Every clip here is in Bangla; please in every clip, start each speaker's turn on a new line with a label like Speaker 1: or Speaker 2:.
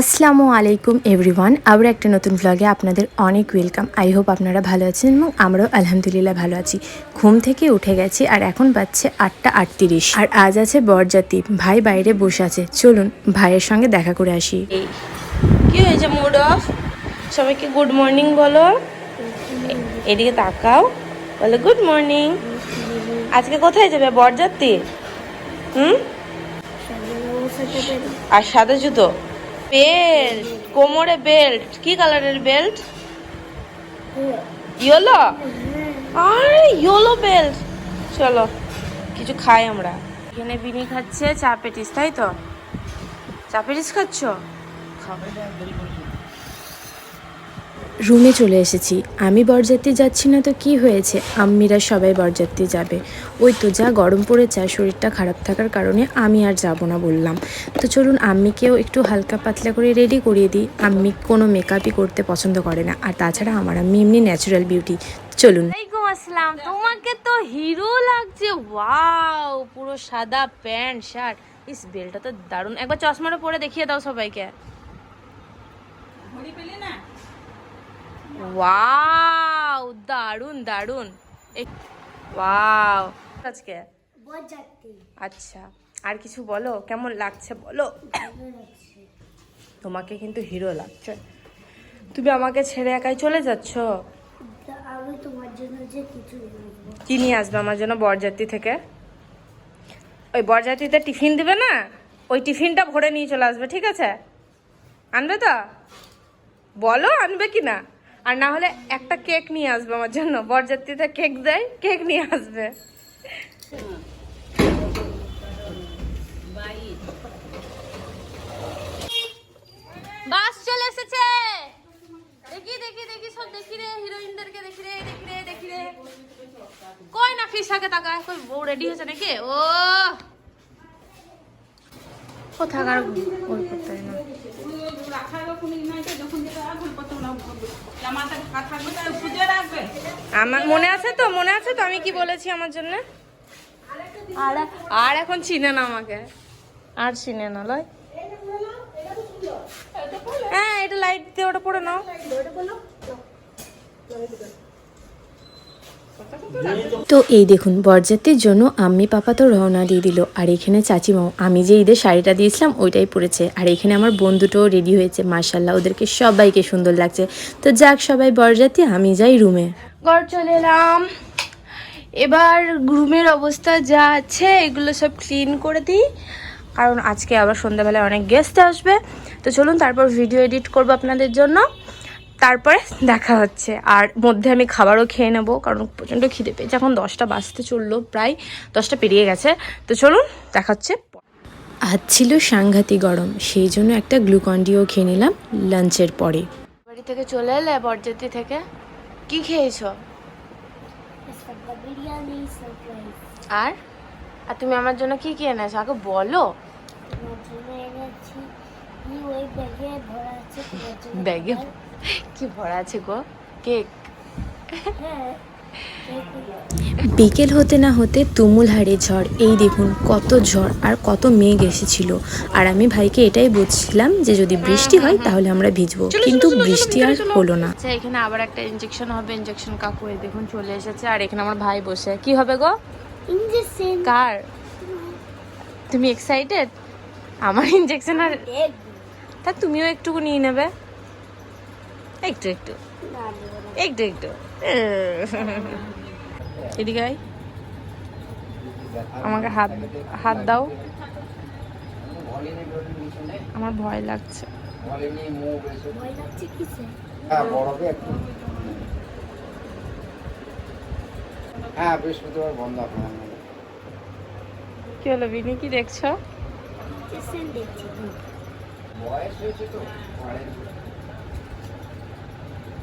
Speaker 1: আসসালামু আলাইকুম এভরিওয়ান। আবার একটা নতুন ব্লগে আপনাদের অনেক ওয়েলকাম আই হোপ আপনারা ভালো আছেন এবং আমরাও আলহামদুলিল্লাহ ভালো আছি। ঘুম থেকে উঠে গেছি আর এখন বাজছে আটটা আটত্রিশ। আর আজ আছে বরজাতি ভাই বাইরে বসে আছে। চলুন ভাইয়ের সঙ্গে দেখা করে আসি।
Speaker 2: কি হয়েছে মুড অফ সবাইকে গুড মর্নিং বলো। এদিকে তাকাও। বলো গুড মর্নিং আজকে কোথায় যাবে বরযাত্রী? হুম? আর সাদা জুতো? বেল্ট, কোমরে বেল্ট। কি কালারের বেল্ট? ইয়েলো? আরে, ইয়েলো বেল্ট। চলো, কিছু খাই আমরা। এখানে বিনি খাচ্ছে, চা পেটিস, তাই তো? চা পেটিস খাচ্ছ? খাও
Speaker 1: রুমে চলে এসেছি। আমি বরযাত্রী যাচ্ছি না তো কি হয়েছে? আম্মিরা সবাই বরযাত্রী যাবে। ওই তো যা গরম পড়েছে আর শরীরটা খারাপ থাকার কারণে আমি আর যাব না বললাম। তো চলুন আম্মিকেও একটু হালকা পাতলা করে রেডি করিয়ে দিই। আম্মি কোনো মেকআপই করতে পছন্দ করে না। আর তাছাড়া আমার আম্মি এমনি ন্যাচারাল বিউটি চলুন।
Speaker 2: আসসালাম। তোমাকে তো হিরো লাগছে। ওয়াও পুরো সাদা প্যান্ট শার্ট। ইস বেলটা তো দারুণ। একবার চশমাটা পরে দেখিয়ে দাও সবাইকে। ওয়াও দারুণ এক- ওয়াও আজকে? আচ্ছা আর কিছু বলো? কেমন লাগছে বলো? তোমাকে কিন্তু হিরো লাগছে। তুমি আমাকে ছেড়ে একাই চলে যাচ্ছ?
Speaker 3: আমি তোমার জন্য যে কিছু
Speaker 2: কি নিয়ে আসবে আমার জন্য বরযাত্রী থেকে? ওই বরযাত্রীতে টিফিন দিবে না? ওই টিফিনটা ভরে নিয়ে চলে আসবে ঠিক আছে? আনবে তো? বলো আনবে কি না আর না হলে একটা কেক নিয়ে আসবে আমার জন্য। বরযাত্রীতে কেক দেয়, কেক নিয়ে আসবে। বাস চলে এসেছে। দেখি দেখি দেখি, সব দেখি রে, হিরোইনদেরকে দেখি রে দেখি রে দেখি রে। কই না ফিসাকে তাকায়? কই বউ রেডি হয়েছে নাকি? ও! কোথাকার ওই করতে না। আমার মনে আছে তো, মনে আছে তো আমি কি বলেছি আমার জন্য? আর আর এখন চিনে না আমাকে। আর চিনে না, লয়। হ্যাঁ এটা লাইট দিয়ে ওটা পরে নাও।
Speaker 1: তো এই দেখুন, বরযাত্রীর জন্য আম্মি পাপা তো রওনা দিয়ে দিল। আর এখানে চাচিমাও, আমি যে ঈদের শাড়িটা দিয়েছিলাম, ওইটাই পরেছে। আর এখানে আমার বন্ধুটাও রেডি হয়েছে মার্শাল্লাহ ওদেরকে সবাইকে সুন্দর লাগছে। তো যাক সবাই, বরযাত্রী, আমি যাই রুমে
Speaker 2: ঘর চলে এলাম। এবার রুমের অবস্থা যা আছে, এগুলো সব ক্লিন করে দিই। কারণ আজকে আবার সন্ধ্যাবেলায় অনেক গেস্ট আসবে। তো চলুন, তারপর ভিডিও এডিট করব আপনাদের জন্য। তারপরে দেখা হচ্ছে। আর মধ্যে আমি খাবারও খেয়ে নেব কারণ প্রচণ্ড খিদে পেয়েছে। এখন দশটা বাজতে চলল প্রায় দশটা পেরিয়ে গেছে। তো চলুন দেখা হচ্ছে
Speaker 1: আজ ছিল সাংঘাতিক গরম সেই জন্য একটা গ্লুকন্ডিও খেয়ে নিলাম লাঞ্চের পরে।
Speaker 2: বাড়ি থেকে চলে এলে বরযাত্রী থেকে? কি খেয়েছো?
Speaker 3: বিরিয়ানি
Speaker 2: আর? আর তুমি আমার জন্য কি কি এনেছো? আগে বলো।
Speaker 3: ব্যাগে
Speaker 2: কি ভরা আছে গো? কেক।
Speaker 3: হ্যাঁ
Speaker 1: বিকেল হতে না হতে তুমুল হারে ঝড়। এই দেখুন কত ঝড় আর কত মেঘ এসেছিল। আর আমি ভাইকে এটাই বলছিলাম যে যদি বৃষ্টি হয় তাহলে আমরা ভিজবো। কিন্তু বৃষ্টি আর হলো না।
Speaker 2: আচ্ছা এখানে আবার একটা ইনজেকশন হবে ইনজেকশন কাকু এই দেখুন চলে এসেছে। আর এখানে আমার ভাই বসে। কি হবে গো?
Speaker 3: ইঞ্জেকশন
Speaker 2: কার? তুমি এক্সাইটেড আমার ইনজেকশন আর তা তুমিও একটুকু নিয়ে নেবে। একটু একটু। একটু একটু। এদিকে আমাকে হাত হাত দাও। আমার ভয় লাগছে।
Speaker 3: ভয় লাগছে কিসে
Speaker 4: হ্যাঁ হ্যাঁ
Speaker 2: কি হলো বিনি কি দেখছ?
Speaker 3: দেখছি
Speaker 4: বয়স হয়েছে তো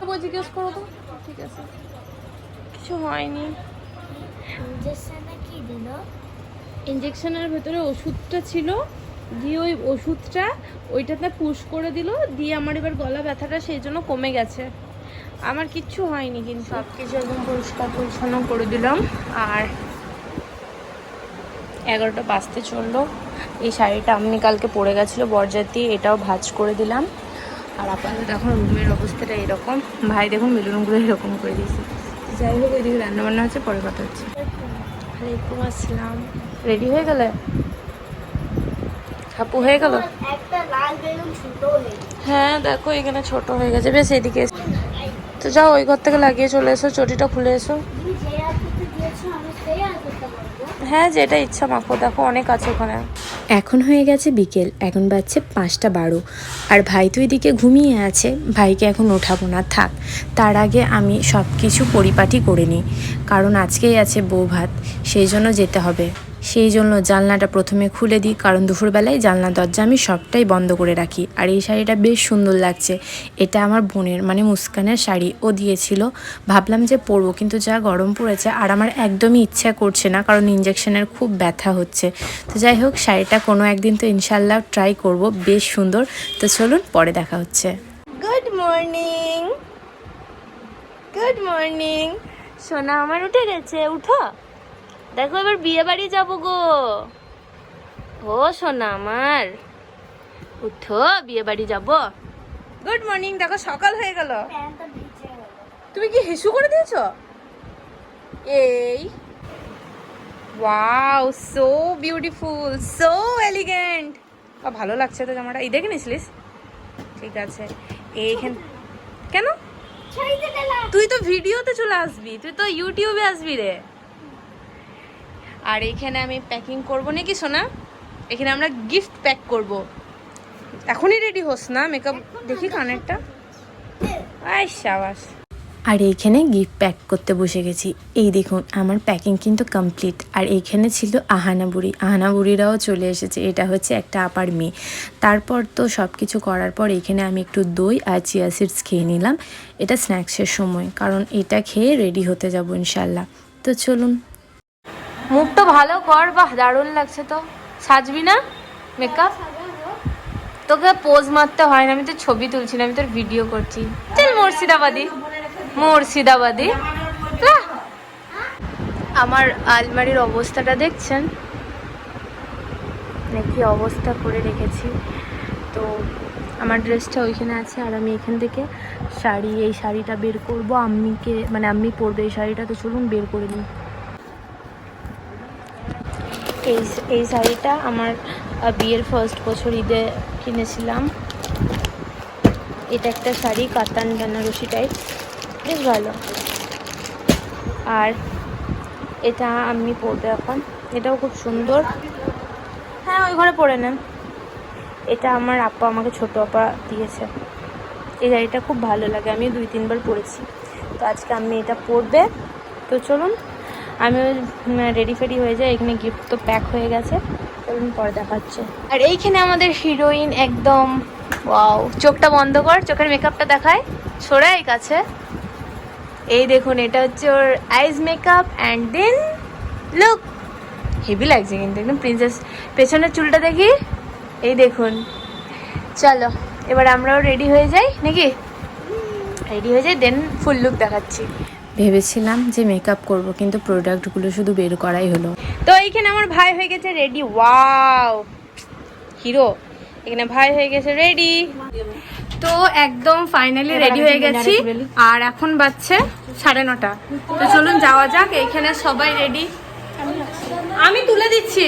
Speaker 2: তবু জিজ্ঞেস করো তো। ঠিক আছে। কিছু হয়নি।
Speaker 3: কি দিল?
Speaker 2: ইঞ্জেকশনের ভেতরে ওষুধটা ছিল দিয়ে ওই ওষুধটা ওইটাতে পুশ করে দিল দিয়ে আমার এবার গলা ব্যথাটা সেই জন্য কমে গেছে। আমার কিচ্ছু হয়নি কিন্তু। সব কিছু একদম পরিষ্কার পরিচ্ছন্ন করে দিলাম। আর এগারোটা বাজতে চলল। এই শাড়িটা আমি কালকে পরে গেছিল বরযাত্রী এটাও ভাজ করে দিলাম। আর আপাতত এখন রুমের অবস্থাটা এরকম। ভাই দেখুন বেলুনগুলো এরকম করে দিয়েছে। যাই হোক এদিকে রান্নাবান্না হচ্ছে পরে কথা হচ্ছে। ওয়ালাইকুম আসসালাম। রেডি হয়ে গেলে? খাপু হয়ে গেল?
Speaker 3: হয়ে
Speaker 2: দেখো এখানে ছোট হয়ে গেছে। বেশ এদিকে। তো যাও ওই ঘর থেকে লাগিয়ে চলে এসো চটিটা খুলে এসো।
Speaker 3: তুমি যে আঁকতে দিয়েছ আমি সেই আঁকতে পারব
Speaker 2: হ্যাঁ যেটা ইচ্ছা মাখো দেখো অনেক আছে ওখানে।
Speaker 1: এখন হয়ে গেছে বিকেল এখন বাজছে পাঁচটা বারো। আর ভাই তো এদিকে ঘুমিয়ে আছে ভাইকে এখন ওঠাবো না থাক। তার আগে আমি সব কিছু পরিপাটি করে নিই কারণ আজকেই আছে বউ ভাত সেই জন্য যেতে হবে। সেই জন্য জানলাটা প্রথমে খুলে দিই, কারণ দুপুরবেলায় জানলা দরজা আমি সবটাই বন্ধ করে রাখি। আর এই শাড়িটা বেশ সুন্দর লাগছে। এটা আমার বোনের মানে মুস্কানের শাড়ি। ও দিয়েছিল। ভাবলাম যে পরবো, কিন্তু যা গরম পড়েছে, আর আমার একদমই ইচ্ছা করছে না, কারণ ইঞ্জেকশনের খুব ব্যথা হচ্ছে। তো যাই হোক, শাড়িটা কোনো একদিন তো ইনশাল্লাহ ট্রাই করব, বেশ সুন্দর। তো চলুন, পরে দেখা হচ্ছে।
Speaker 2: Good morning. Good morning. সোনা আমার উঠে গেছে, উঠো। দেখো এবার বিয়ে বাড়ি যাব গো। ও সোনা আমার। উঠো বিয়ে বাড়ি যাব। গুড মর্নিং দেখো সকাল হয়ে গেল। তুমি কি হিসু করে দিয়েছ? এই। Wow so beautiful so elegant ভালো লাগছে তো জামাটা। এই দেখে নিসলিস ঠিক আছে। এইখান কেন? তুই তো ভিডিওতে চলে আসবি। তুই তো ইউটিউবে আসবি রে। আর এখানে আমি প্যাকিং করব নাকি সোনা? এখানে আমরা গিফট প্যাক করব। এখনই রেডি হোস না? মেকআপ দেখি কানেরটা। আই সাবাস।
Speaker 1: আর এইখানে গিফট প্যাক করতে বসে গেছি। এই দেখুন আমার প্যাকিং কিন্তু কমপ্লিট আর এইখানে ছিল আহানা বুড়ি। আহানা বুড়িরাও চলে এসেছে। এটা হচ্ছে একটা আপার মেয়ে। তারপর তো সব কিছু করার পর এখানে আমি একটু দই আর চিয়া সিডস খেয়ে নিলাম। এটা স্ন্যাক্সের সময় কারণ এটা খেয়ে রেডি হতে যাব ইনশাল্লাহ। তো চলুন
Speaker 2: মুখটা ভালো কর, বাহ, দারুণ লাগছে তো। সাজবি না? মেকআপ তোকে পোজ মারতে হয় না, আমি তো ছবি তুলছি না, আমি তোর ভিডিও করছি। চল মুর্শিদাবাদী। মুর্শিদাবাদী! আমার আলমারির অবস্থাটা দেখছেন? নাকি অবস্থা করে রেখেছি। তো আমার ড্রেসটা ওইখানে আছে, আর আমি এখান থেকে শাড়ি, এই শাড়িটা বের করব। আম্মিকে মানে আম্মি পরবে এই শাড়িটা, তো চলুন বের করে নিই। এই এই শাড়িটা আমার বিয়ের ফার্স্ট বছর ঈদে কিনেছিলাম। এটা একটা শাড়ি, কাতান বেনারসি টাইপ বেশ ভালো। আর এটা আমি পরবো এখন। এটাও খুব সুন্দর। হ্যাঁ ওই ঘরে পরে নেন। এটা আমার আপা আমাকে ছোট আপা দিয়েছে। এই শাড়িটা খুব ভালো লাগে। আমি দুই, তিনবার পরেছি। তো আজকে আমি এটা পরবে। তো চলুন আমি রেডি ফেডি হয়ে যাই। এখানে গিফট তো প্যাক হয়ে গেছে। পরে দেখাচ্ছে। আর এইখানে আমাদের হিরোইন একদম ওয়াও চোখটা বন্ধ কর, চোখের মেকআপটা দেখায়। সরে এই কাছে। এই দেখুন, এটা হচ্ছে ওর eyes makeup and then look heavy লাগছে কিন্তু, একদম প্রিন্সেস পেছনের চুলটা দেখি। এই দেখুন। চলো, এবার আমরাও রেডি হয়ে যাই, নাকি? রেডি হয়ে যাই দেন ফুল লুক দেখাচ্ছি।
Speaker 1: ভেবেছিলাম যে মেকআপ করব কিন্তু প্রোডাক্টগুলো শুধু বের করাই হলো।
Speaker 2: তো এইখানে আমার ভাই হয়ে গেছে রেডি ওয়াও হিরো এখানে ভাই হয়ে গেছে রেডি তো একদম ফাইনালি রেডি হয়ে গেছি আর এখন বাজছে সাড়ে নটা। তো চলুন যাওয়া যাক এইখানে সবাই রেডি আমি তুলে দিচ্ছি।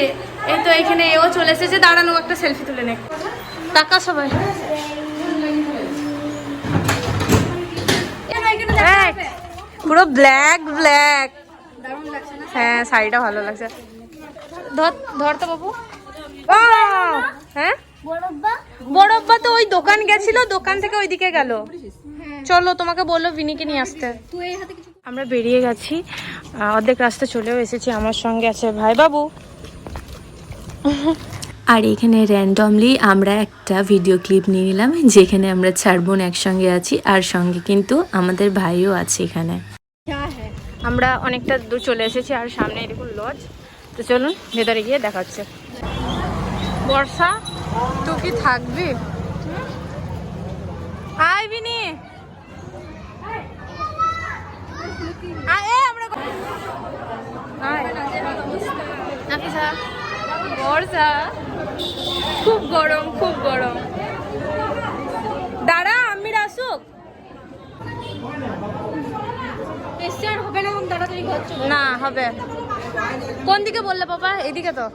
Speaker 2: এই তো এখানে এও চলে এসেছে দাঁড়ানো একটা সেলফি তুলে নে। টাকা সবাই। এক, পুরো ব্ল্যাক ব্ল্যাক হ্যাঁ শাড়িটা ভালো লাগছে। ধর ধর বাবু। হ্যাঁ?
Speaker 3: বড়ব্বা
Speaker 2: তো ওই দোকান গেছিল, দোকান থেকে ওইদিকে গেল। চলো, তোমাকে বলল বিনিকে নিয়ে আসতে। আমরা বেরিয়ে গেছি। অর্ধেক রাস্তা চলেও এসেছি, আমার সঙ্গে আছে ভাই বাবু।
Speaker 1: আর এখানে র্যান্ডমলি আমরা একটা ভিডিও ক্লিপ নিয়ে নিলাম, যেখানে আমরা চার বোন একসঙ্গে আছি, আর সঙ্গে কিন্তু আমাদের ভাইও আছে এখানে।
Speaker 2: আমরা অনেকটা দূর চলে এসেছি আর সামনে এরকম লজ তো চলুন, ভেতরে গিয়ে দেখাচ্ছে বর্ষা, তুই কি থাকবি? আয়। বর্ষা, খুব গরম খুব গরম। না, হবে। কোন দিকে বললে বাবা? এদিকে তো।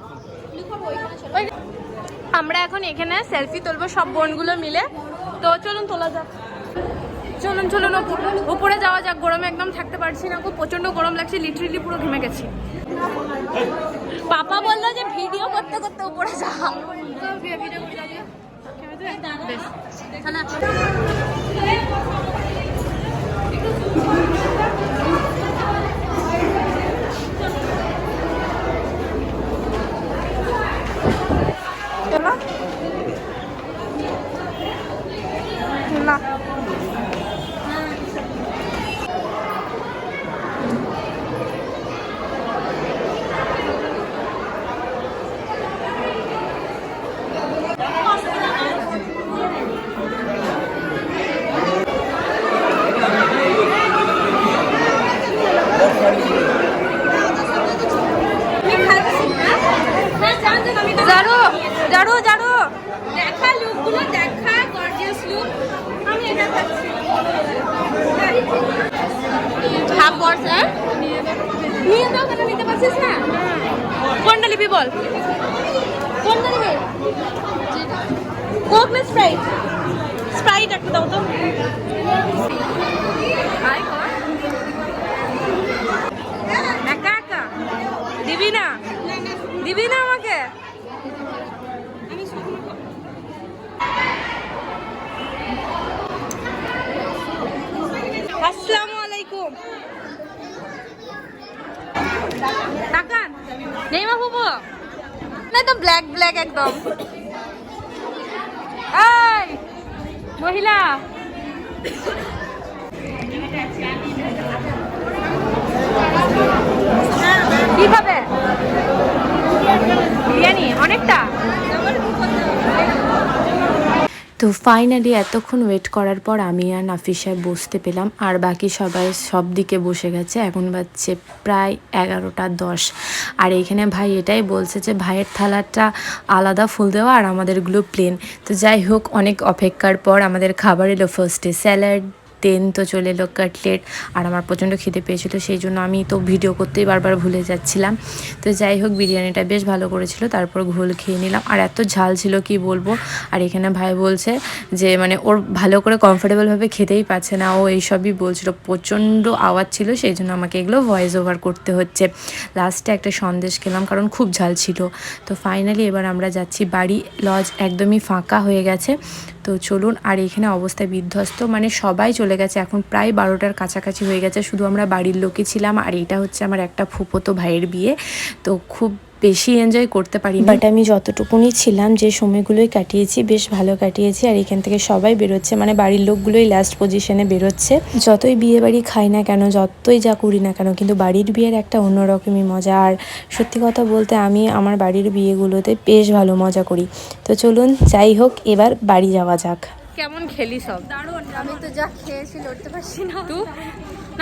Speaker 2: আমরা এখন এখানে সেলফি তুলবো, সব বোনগুলো মিলে। তো চলুন, তোলা যাক। চলুন চলুন উপরে যাওয়া যাক। গরমে একদম থাকতে পারছি না, খুব প্রচণ্ড গরম লাগছে লিটারেলি পুরো ঘেমে গেছি। পাপা বলল যে ভিডিও করতে করতে উপরে যা। বেশ। খানা। চলো। না জারু জারু জারু। দেখা লুকগুলো দেখা গর্জিয়াস লুক আমি এটা খাচ্ছি। হাফ বর্স হ্যাঁ? নিয়ে যাও কেন নিতে পারছিস না? কোনটা নিবি বল? কোনটা নিবি? কোক না স্প্রাইট? স্প্রাইট একটা দাও তো। একা একা। দিবি না দিবি না আমাকে আসসালামু আলাইকুম তাকান নেই মা ফুবু না তো ব্ল্যাক ব্ল্যাক একদম। এই মহিলা। কি খাবে বিরিয়ানি অনেকটা
Speaker 1: তো ফাইনালি এতক্ষণ ওয়েট করার পর আমি আর নাফিসায় বসতে পেলাম। আর বাকি সবাই সব দিকে বসে গেছে। এখন বাজছে প্রায় এগারোটা দশ। আর এখানে ভাই এটাই বলছে যে, ভাইয়ের থালাটা আলাদা ফুল দেওয়া আর আমাদেরগুলো প্লেন তো যাই হোক, অনেক অপেক্ষার পর আমাদের খাবার এলো ফার্স্টে স্যালাড দেন তো চলে এলো কাটলেট আর আমার প্রচণ্ড খিদে পেয়েছিল, সেই জন্য আমি তো ভিডিও করতেই বারবার ভুলে যাচ্ছিলাম। তো যাই হোক, বিরিয়ানিটা বেশ ভালো করেছিল, তারপর ঘোল খেয়ে নিলাম। আর এত ঝাল ছিল, কি বলব? আর এখানে ভাই বলছে যে মানে ওর ভালো করে কমফোর্টেবলভাবে খেতেই পাচ্ছে না, ও এইসবই বলছিল। প্রচণ্ড আওয়াজ ছিল, সেই জন্য আমাকে এগুলো ভয়েস ওভার করতে হচ্ছে। লাস্টে একটা সন্দেশ খেলাম, কারণ খুব ঝাল ছিল। তো ফাইনালি এবার আমরা যাচ্ছি, বাড়ি লজ একদমই ফাঁকা হয়ে গেছে। তো চলুন, আর এখানে অবস্থা বিধ্বস্ত। মানে সবাই চলে গেছে, এখন প্রায় বারোটার কাছাকাছি হয়ে গেছে। শুধু আমরা বাড়ির লোকই ছিলাম, আর এটা হচ্ছে আমার একটা ফুপোতো ভাইয়ের বিয়ে। তো খুব বেশি এনজয় করতে পারি বাট আমি যতটুকুনি ছিলাম যে সময়গুলোই কাটিয়েছি বেশ ভালো কাটিয়েছি। আর এখান থেকে সবাই বেরোচ্ছে মানে বাড়ির লোকগুলোই লাস্ট পজিশনে বেরোচ্ছে। যতই বিয়ে বাড়ি খাই না কেন যতই যা করি না কেন কিন্তু বাড়ির বিয়ের একটা অন্যরকমই মজা। আর সত্যি কথা বলতে আমি আমার বাড়ির বিয়েগুলোতে বেশ ভালো মজা করি। তো চলুন যাই হোক এবার বাড়ি যাওয়া যাক।
Speaker 2: কেমন খেলি সব? দারুণ আমি তো যা খেয়েছি লড়তে পারছি না। তুই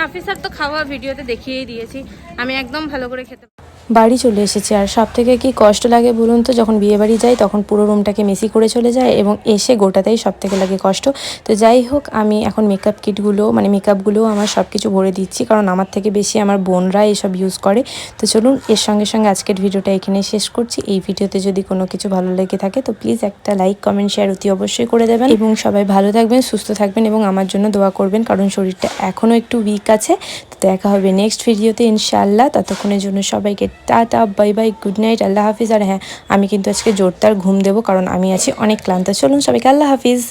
Speaker 2: নাফিসার তো খাওয়া ভিডিওতে দেখিয়েই দিয়েছি। আমি একদম ভালো করে খেতে
Speaker 1: বাড়ি চলে এসেছি আর সব থেকে কি কষ্ট লাগে বলুন তো, যখন বিয়ে বাড়ি যাই তখন পুরো রুমটাকে মেসি করে চলে যায় এবং এসে গোটাতেই সব থেকে লাগে কষ্ট। তো যাই হোক, আমি এখন মেকআপ কিটগুলো মানে মেকআপগুলো আমার সব কিছু ভরে দিচ্ছি কারণ আমার থেকে বেশি আমার বোনরা এসব ইউজ করে। তো চলুন, এর সঙ্গে সঙ্গে আজকের ভিডিওটা এখানে শেষ করছি। এই ভিডিওতে যদি কোনো কিছু ভালো লেগে থাকে তো প্লিজ একটা লাইক কমেন্ট শেয়ার অতি অবশ্যই করে দেবেন। এবং সবাই ভালো থাকবেন, সুস্থ থাকবেন এবং আমার জন্য দোয়া করবেন কারণ শরীরটা এখনও একটু উইক আছে তো দেখা হবে নেক্সট ভিডিওতে ইনশাআল্লাহ। ততক্ষণের জন্য সবাইকে tata bye bye good night আল্লাহ হাফিজ। আর হ্যাঁ আমি কিন্তু আজকে জোরদার ঘুম দেবো কারণ আমি আছি অনেক ক্লান্ত। চলুন সবাইকে আল্লাহ হাফিজ।